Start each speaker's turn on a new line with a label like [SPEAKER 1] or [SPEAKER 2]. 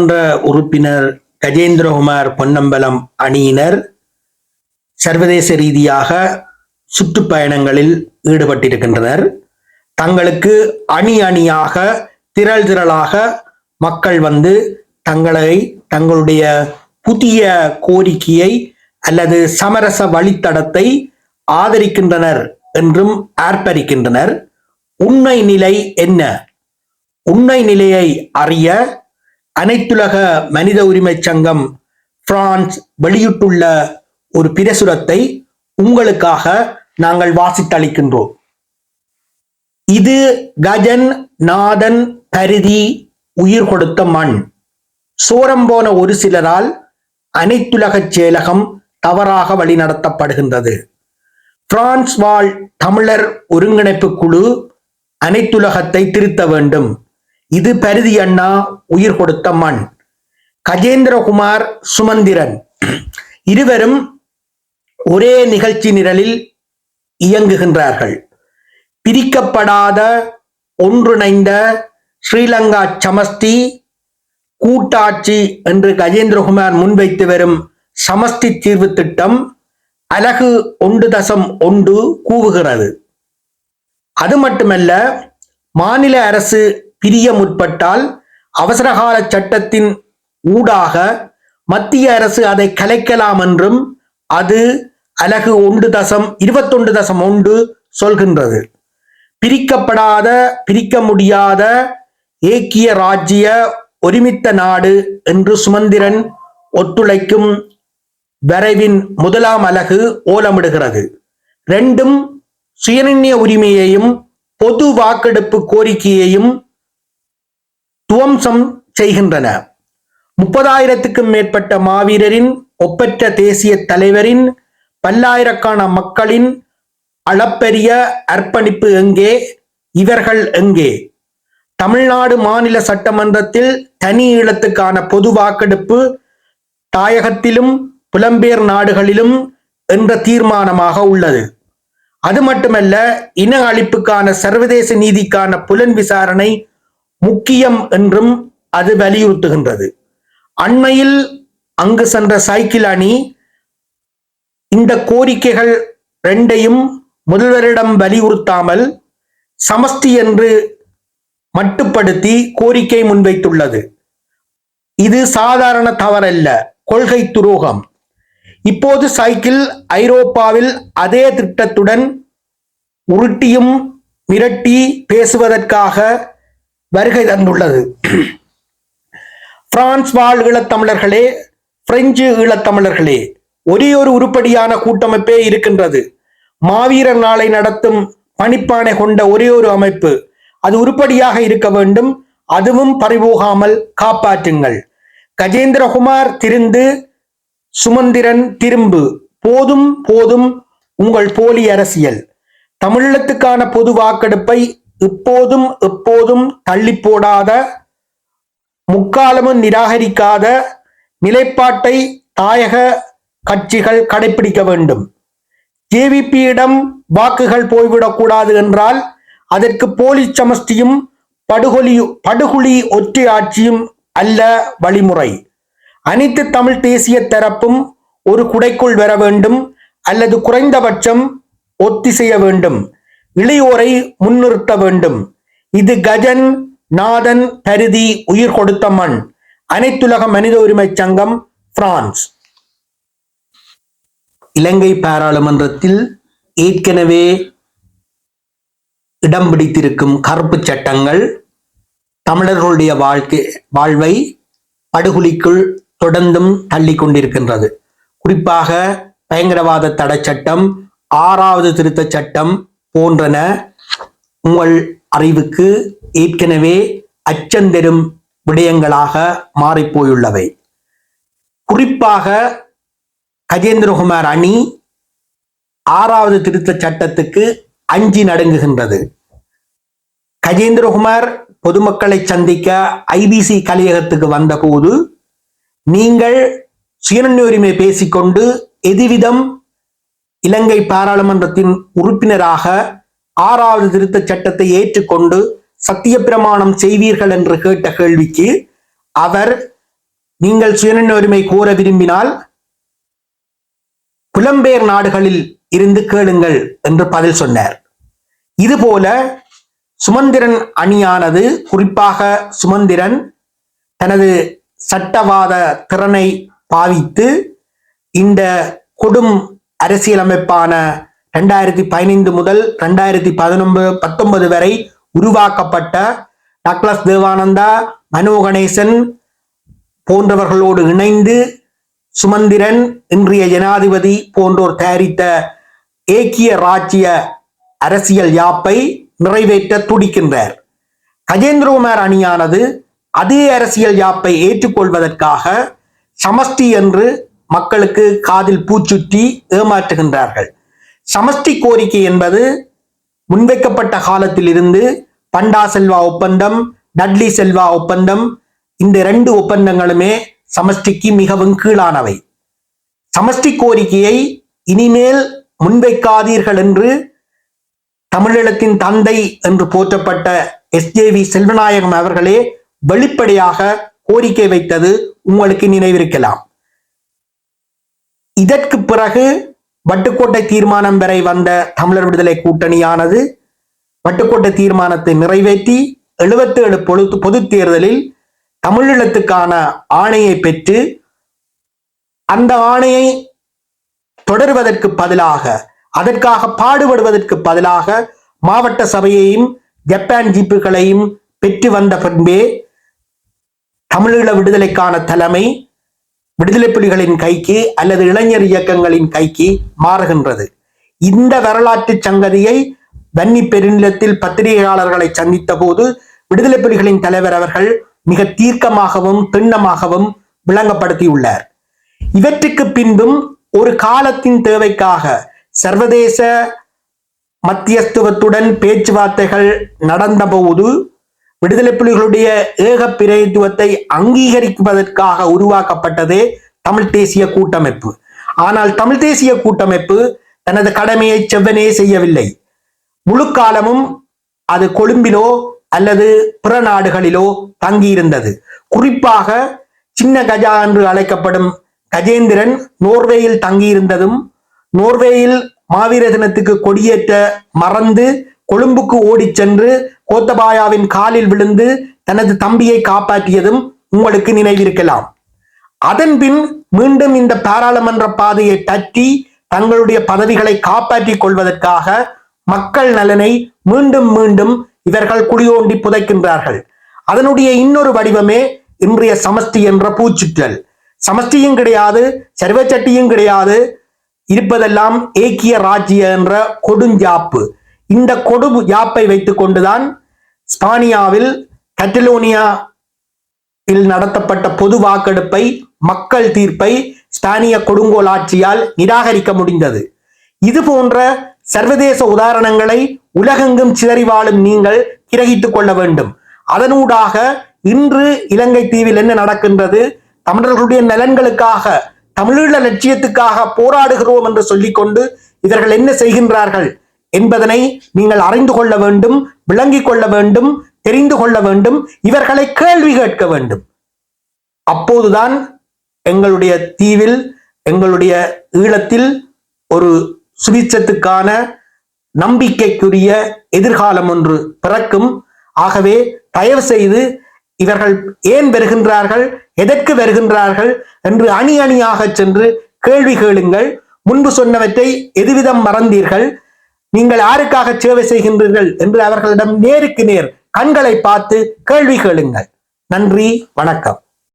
[SPEAKER 1] சட்டமன்ற உறுப்பினர் கஜேந்திரகுமார் பொன்னம்பலம் அணியினர் சர்வதேச ரீதியாக சுற்றுப்பயணங்களில் ஈடுபட்டிருக்கின்றனர். தங்களுக்கு அணி அணியாக திரள் திரளாக மக்கள் வந்து தங்களை தங்களுடைய புதிய கோரிக்கையை அல்லது சமரச வழித்தடத்தை ஆதரிக்கின்றனர் என்றும் ஆர்ப்பரிக்கின்றனர். உண்மை நிலை என்ன? உண்மை நிலையை அறிய அனைத்துலக மனித உரிமை சங்கம் பிரான்ஸ் வெளியிட்டுள்ள ஒரு பிரசுரத்தை உங்களுக்காக நாங்கள் வாசித்தளிக்கின்றோம். இது கஜன் நாதன் கருதி உயிர் கொடுத்த மண். சோரம் போன ஒரு சிலரால் அனைத்துலகச் செயலகம் தவறாக வழிநடத்தப்படுகின்றது. பிரான்ஸ் வாழ் தமிழர் ஒருங்கிணைப்பு குழு அனைத்துலகத்தை திருத்த வேண்டும். இது பருதி அண்ணா உயிர் கொடுத்த மண். கஜேந்திரகுமார் சுமந்திரன். இருவரும் ஒரே நிகழ்ச்சி நிரலில் இயங்குகின்றார்கள். பிரிக்கப்படாத ஒன்றிணைந்த ஸ்ரீலங்கா சமஸ்தி கூட்டாட்சி என்று கஜேந்திரகுமார் முன்வைத்து வரும் சமஸ்தி தீர்வு திட்டம் அலகு ஒன்று தசம் ஒன்று கூவுகிறது. அது மட்டுமல்ல மாநில அரசு பிரிய முற்பட்டால் அவசரகால சட்டத்தின் ஊடாக மத்திய அரசு அதை கலைக்கலாம் என்றும் அது அலகு ஒன்று தசம் இருபத்தொன்று தசம் ஒன்று சொல்கின்றது. பிரிக்கப்படாத பிரிக்க முடியாத ஏக்கிய ராஜ்ய ஒருமித்த நாடு என்று சுமந்திரன் ஒத்துழைக்கும் வரைவின் முதலாம் அலகு ஓலமிடுகிறது. ரெண்டும் சுயநிர்ணய உரிமையையும் பொது வாக்கெடுப்பு கோரிக்கையையும் துவம்சம் செய்கின்றன. முப்பதாயிரத்துக்கும் மேற்பட்ட மாவீரரின் ஒப்பற்ற தேசிய தலைவரின் பல்லாயிரக்கான மக்களின் அளப்பரிய அர்ப்பணிப்பு எங்கே? இவர்கள் எங்கே? தமிழ்நாடு மாநில சட்டமன்றத்தில் தனி ஈழத்துக்கான பொது வாக்கெடுப்பு தாயகத்திலும் புலம்பெயர் நாடுகளிலும் என்ற தீர்மானமாக உள்ளது. அது மட்டுமல்ல இன அழிப்புக்கான சர்வதேச நீதிக்கான புலன் விசாரணை முக்கியம் என்றும் அது வலியுறுத்துகின்றது. அண்மையில் அங்கு சென்ற சைக்கிள் அணி இந்த கோரிக்கைகள் ரெண்டையும் முதல்வரிடம் வலியுறுத்தாமல் சமஸ்தி என்று மட்டுப்படுத்தி கோரிக்கை முன்வைத்துள்ளது. இது சாதாரண தவறல்ல. கொள்கை துரோகம். இப்போது சைக்கிள் ஐரோப்பாவில் அதே திட்டத்துடன் உருட்டியும் மிரட்டி பேசுவதற்காக வருகை தந்துள்ளது. பிரான்ஸ் வாழ் ஈழத்தமிழர்களே பிரெஞ்சு ஈழத்தமிழர்களே ஒரே ஒரு உருப்படியான கூட்டமைப்பே இருக்கின்றது. மாவீரர் நாளை நடத்தும் பணிப்பானை கொண்ட ஒரே ஒரு அமைப்பு. அது உருப்படியாக இருக்க வேண்டும். அதுவும் பறிபோகாமல் காப்பாற்றுங்கள். கஜேந்திரகுமார் திருந்து சுமந்திரன் திரும்பு. போதும் போதும் உங்கள் போலி அரசியல். தமிழத்துக்கான பொது வாக்கெடுப்பை இப்போதும் எப்போதும் தள்ளி போடாத முக்காலமும் நிராகரிக்காத நிலைப்பாட்டை தாயக கட்சிகள் கடைபிடிக்க வேண்டும். ஜேவிபியிடம் வாக்குகள் போய்விடக்கூடாது என்றால் அதற்கு போலி சமஷ்டியும் படுகொலி படுகொலி ஒற்றை ஆட்சியும் அல்ல வழிமுறை. அனைத்து தமிழ் தேசிய தரப்பும் ஒரு குடைக்குள் வர வேண்டும் அல்லது குறைந்தபட்சம் ஒத்திசைய வேண்டும். இளையோரை முன்னிறுத்த வேண்டும். இது கஜன் நாதன் கருதி உயிர் கொடுத்த மண். அனைத்துலக மனித உரிமை சங்கம் பிரான்ஸ். இலங்கை பாராளுமன்றத்தில் ஏற்கனவே இடம் பிடித்திருக்கும் கருப்பு சட்டங்கள் தமிழர்களுடைய வாழ்க்கை வாழ்வை படுகொலிக்குள் தொடர்ந்தும் தள்ளி கொண்டிருக்கின்றது. குறிப்பாக பயங்கரவாத தடை சட்டம் ஆறாவது திருத்த சட்டம் போன்றன. உங்கள் அறிவுக்கு ஏற்கனவே அச்சந்தெரும் விடயங்களாக மாறிப்போயுள்ளவை. குறிப்பாக கஜேந்திரகுமார் அணி ஆறாவது திருத்த சட்டத்துக்கு அஞ்சி நடுங்குகின்றது. கஜேந்திரகுமார் பொதுமக்களை சந்திக்க ஐபிசி கலையகத்துக்கு வந்தபோது நீங்கள் சுயநன்மை பேசிக்கொண்டு எதுவிதம் இலங்கை பாராளுமன்றத்தின் உறுப்பினராக ஆறாவது திருத்த சட்டத்தை ஏற்றுக்கொண்டு சத்திய பிரமாணம் செய்வீர்கள் என்று கேட்ட கேள்விக்கு அவர் நீங்கள் சுயநிர்ணய உரிமை கோர விரும்பினால் புலம்பெயர் நாடுகளில் இருந்து கேளுங்கள் என்று பதில் சொன்னார். இதுபோல சுமந்திரன் அணியானது குறிப்பாக சுமந்திரன் தனது சட்டவாத திறனை பாவித்து இந்த கொடும் அரசியலமைப்பான ரெண்டாயிரத்தி பதினைந்து முதல் ரெண்டாயிரத்தி பதினொன்பது பத்தொன்பது வரை உருவாக்கப்பட்ட டக்ளஸ் தேவானந்தா மனோ கணேசன் போன்றவர்களோடு இணைந்து சுமந்திரன் இன்றைய ஜனாதிபதி போன்றோர் தயாரித்த ஏக்கிய ராஜ்ய அரசியல் யாப்பை நிறைவேற்ற துடிக்கின்றார். கஜேந்திரகுமார் அணியானது அதே அரசியல் யாப்பை ஏற்றுக்கொள்வதற்காக சமஷ்டி என்று மக்களுக்கு காதில் பூச்சுற்றி ஏமாற்றுகின்றார்கள். சமஷ்டி கோரிக்கை என்பது முன்வைக்கப்பட்ட காலத்தில் இருந்து பண்டா செல்வா ஒப்பந்தம் டட்லி செல்வா ஒப்பந்தம் இந்த இரண்டு ஒப்பந்தங்களுமே சமஷ்டிக்கு மிகவும் கீழானவை. சமஷ்டி கோரிக்கையை இனிமேல் முன்வைக்காதீர்கள் என்று தமிழீழத்தின் தந்தை என்று போற்றப்பட்ட எஸ். ஜே. வி. செல்வநாயகம் அவர்களே வெளிப்படையாக கோரிக்கை வைத்தது உங்களுக்கு நினைவிருக்கலாம். இதற்கு பிறகு வட்டுக்கோட்டை தீர்மானம் வரை வந்த தமிழர் விடுதலை கூட்டணியானது வட்டுக்கோட்டை தீர்மானத்தை நிறைவேற்றி எழுபத்தி ஏழு பொது பொது தேர்தலில் தமிழீழத்துக்கான ஆணையை பெற்று அந்த ஆணையை தொடர்வதற்கு பதிலாக அதற்காக பாடுபடுவதற்கு பதிலாக மாவட்ட சபையையும் ஜப்பான் ஜீப்புகளையும் பெற்று வந்த பின்பே தமிழீழ விடுதலைக்கான தலைமை விடுதலை புலிகளின் கைக்கு அல்லது இளைஞர் இயக்கங்களின் கைக்கு மாறுகின்றது. இந்த வரலாற்று சங்கதியை வன்னி பெருநிலத்தில் பத்திரிகையாளர்களை சந்தித்த போது விடுதலை புலிகளின் தலைவர் அவர்கள் மிக தீர்க்கமாகவும் திண்ணமாகவும் விளங்கப்படுத்தியுள்ளார். இவற்றுக்கு பின்பும் ஒரு காலத்தின் தேவைக்காக சர்வதேச மத்தியஸ்துவத்துடன் பேச்சுவார்த்தைகள் நடந்தபோது விடுதலை புலிகளுடைய ஏக பிரதித்துவத்தை அங்கீகரிப்பதற்காக உருவாக்கப்பட்டதே தமிழ் தேசிய கூட்டமைப்பு. ஆனால் தமிழ் தேசிய கூட்டமைப்பு தனது கடமையை செவ்வனே செய்யவில்லை. முழு காலமும் அது கொழும்பிலோ அல்லது பிற நாடுகளிலோ தங்கியிருந்தது. குறிப்பாக சின்ன கஜா என்று அழைக்கப்படும் கஜேந்திரன் நோர்வேயில் தங்கியிருந்ததும் நோர்வேயில் மாவீர தினத்துக்கு கொடியேற்ற மறந்து கொழும்புக்கு ஓடிச் சென்று கோத்தபாயாவின் காலில் விழுந்து தனது தம்பியை காப்பாற்றியதும் உங்களுக்கு நினைவிருக்கலாம். அதன் பின் மீண்டும் இந்த பாராளுமன்ற பாதையை தட்டி தங்களுடைய பதவிகளை காப்பாற்றிக் கொள்வதற்காக மக்கள் நலனை மீண்டும் மீண்டும் இவர்கள் குடியோண்டி புதைக்கின்றார்கள். அதனுடைய இன்னொரு வடிவமே இன்றைய சமஷ்டி என்ற பூச்சுற்றல். சமஷ்டியும் கிடையாது சர்வச்சட்டியும் கிடையாது இருப்பதெல்லாம் ஏக்கிய ராஜ்ய என்ற கொடுஞ்சாப்பு. இந்த கொடு யாப்பை வைத்துக் கொண்டுதான் ஸ்பானியாவில் கட்டலோனியா நடத்தப்பட்ட பொது வாக்கெடுப்பை மக்கள் தீர்ப்பை ஸ்பானிய கொடுங்கோல் ஆட்சியால் நிராகரிக்க முடிந்தது. இது போன்ற சர்வதேச உதாரணங்களை உலகெங்கும் சிதறி வாழும் நீங்கள் கிரகித்துக் கொள்ள வேண்டும். அதனூடாக இன்று இலங்கை தீவில் என்ன நடக்கின்றது? தமிழர்களுடைய நலன்களுக்காக தமிழீழ லட்சியத்துக்காக போராடுகிறோம் என்று சொல்லிக்கொண்டு இவர்கள் என்ன செய்கின்றார்கள்? என்பதனை நீங்கள் அறிந்து கொள்ள வேண்டும் விளங்கிக் கொள்ள வேண்டும் தெரிந்து கொள்ள வேண்டும் இவர்களை கேள்வி கேட்க வேண்டும். அப்போதுதான் எங்களுடைய தீவில் எங்களுடைய ஈழத்தில் ஒரு சுவிச்சத்துக்கான நம்பிக்கைக்குரிய எதிர்காலம் ஒன்று பிறக்கும். ஆகவே தயவு செய்து இவர்கள் ஏன் வருகின்றார்கள் எதற்கு வருகின்றார்கள் என்று அணி அணியாக சென்று கேள்வி கேளுங்கள். முன்பு சொன்னவற்றை எதுவிதம் மறந்தீர்கள். நீங்கள் யாருக்காக சேவை செய்கின்றீர்கள் என்று அவர்களிடம் நேருக்கு நேர் கண்களை பார்த்து கேள்வி கேளுங்கள். நன்றி வணக்கம்.